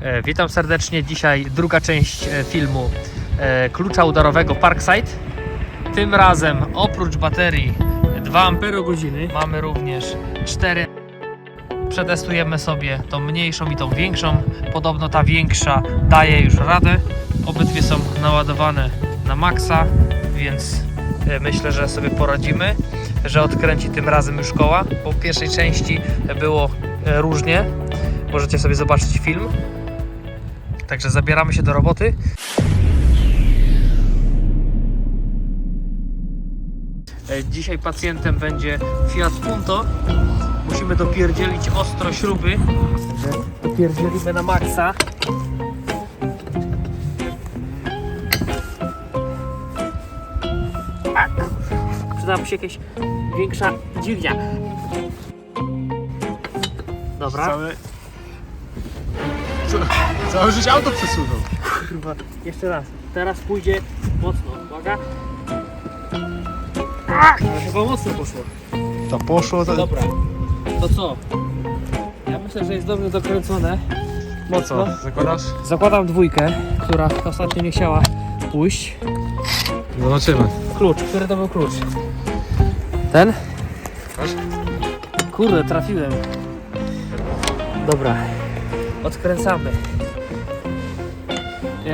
E, Witam serdecznie. Dzisiaj druga część e, filmu e, klucza udarowego Parkside. Tym razem oprócz baterii 2 Ah mamy również 4. Przetestujemy sobie tą mniejszą i tą większą. Podobno ta większa daje już radę. Obydwie są naładowane na maksa, więc myślę, że sobie poradzimy, że odkręci tym razem już koła. Po pierwszej części było różnie. Możecie sobie zobaczyć film. Także zabieramy się do roboty. E, Dzisiaj pacjentem będzie Fiat Punto. Musimy dopierdzielić ostro śruby. Dopierdzielimy na maksa. Tak. Przydałaby się jakaś większa dźwignia. Dobra. Całe życie auto przesunął. Kurwa, jeszcze raz. Teraz pójdzie mocno. Uwaga. Ach, chyba mocno poszło. To poszło, to... Dobra. To co? Ja myślę, że jest dobrze dokręcone. Mocno. Co, zakładasz? Zakładam dwójkę, która ostatnio nie chciała pójść. Zobaczymy. Klucz. Który to był klucz? Ten? Masz? Kurde, trafiłem. Dobra. Odkręcamy.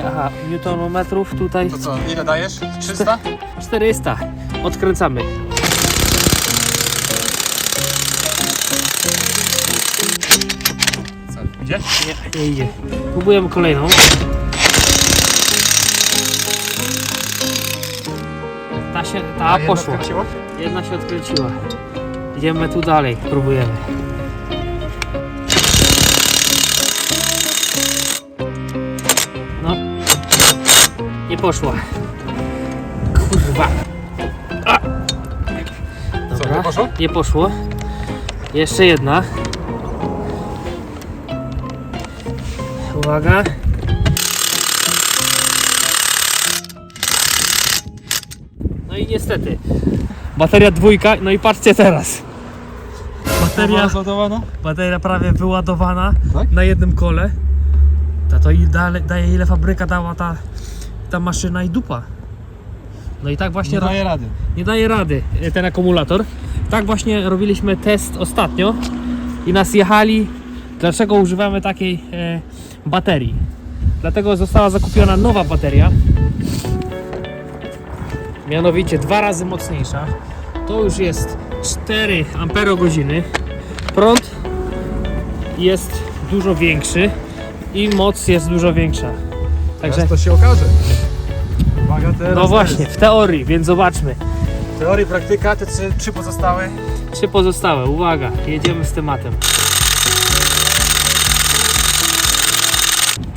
Aha, newtonometrów tutaj To co, ile dajesz? 300? 400. Odkręcamy. Co, idzie? Nie, nie idzie. Próbujemy kolejną. Ta się, ta poszła. Jedna się odkręciła. Idziemy tu dalej, próbujemy. Nie poszła. Kurwa. A. Co, Dobra. nie poszło? Nie poszło. Jeszcze jedna. Uwaga. No i niestety. Bateria dwójka, no i patrzcie teraz. Bateria, zładowana? bateria prawie wyładowana Tak? na jednym kole. Ta to i daje, daje ile fabryka dała ta, ta maszyna i dupa. No i tak właśnie Nie daje rady. nie daje rady e, ten akumulator. Tak właśnie robiliśmy test ostatnio i nas jechali, dlaczego używamy takiej e, baterii. Dlatego została zakupiona nowa bateria. Mianowicie dwa razy mocniejsza. To już jest 4 amperogodziny. Prąd jest dużo większy i moc jest dużo większa. Także Teraz to się okaże. Uwaga, teraz no właśnie, w teorii, więc zobaczmy. Teoria, praktyka, te trzy, trzy pozostałe. Trzy pozostałe, uwaga, jedziemy z tematem.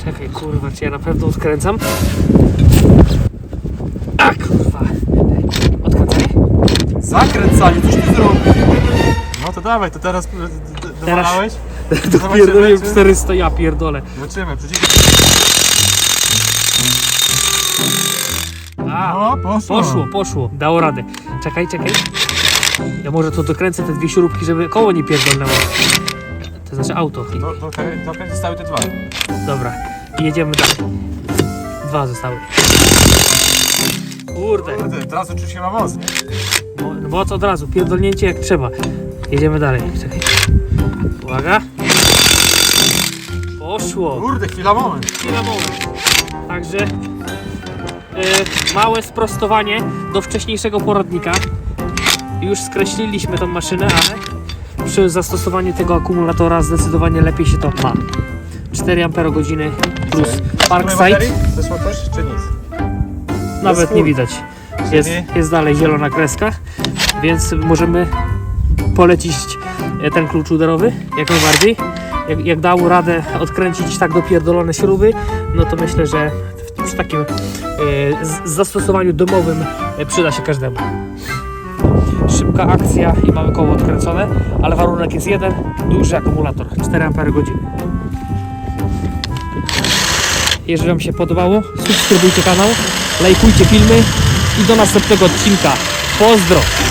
Czekaj, kurwa, czy ja na pewno odkręcam? A kurwa. Odkręcaj. Zakręcanie, coś ty zrobił. No to dawaj, to teraz d- d- dowalałeś? Pierdolę czy- 400, ja pierdolę. Zobaczymy, przecież... poszło. poszło, poszło, dało radę. Czekaj, czekaj. Ja może to dokręcę te dwie śrubki, żeby koło nie pierdolnęło. To znaczy auto. To zostały te dwa. Dobra, i jedziemy dalej. Dwa zostały. Kurde. Kurde, teraz czuł się ma moc, nie? Mo- Moc od razu, pierdolnięcie jak trzeba. Jedziemy dalej. Czekaj. Uwaga. Poszło. Kurde, chwila, moment. Chwila moment. Także małe sprostowanie do wcześniejszego poradnika. Już skreśliliśmy tą maszynę, ale przy zastosowaniu tego akumulatora zdecydowanie lepiej się to ma. 4 Ah plus Parkside. Coś, czy nic? Nawet nie widać. Jest, jest dalej zielona kreska, więc możemy polecić e, ten klucz uderowy jak najbardziej. Jak, jak dał radę odkręcić tak dopierdolone śruby, no to myślę, że przy takim e, zastosowaniu domowym e, przyda się każdemu. Szybka akcja i mamy koło odkręcone, ale warunek jest jeden, duży akumulator, 4 Ah Jeżeli Wam się podobało, subskrybujcie kanał, lajkujcie filmy i do następnego odcinka. Pozdro!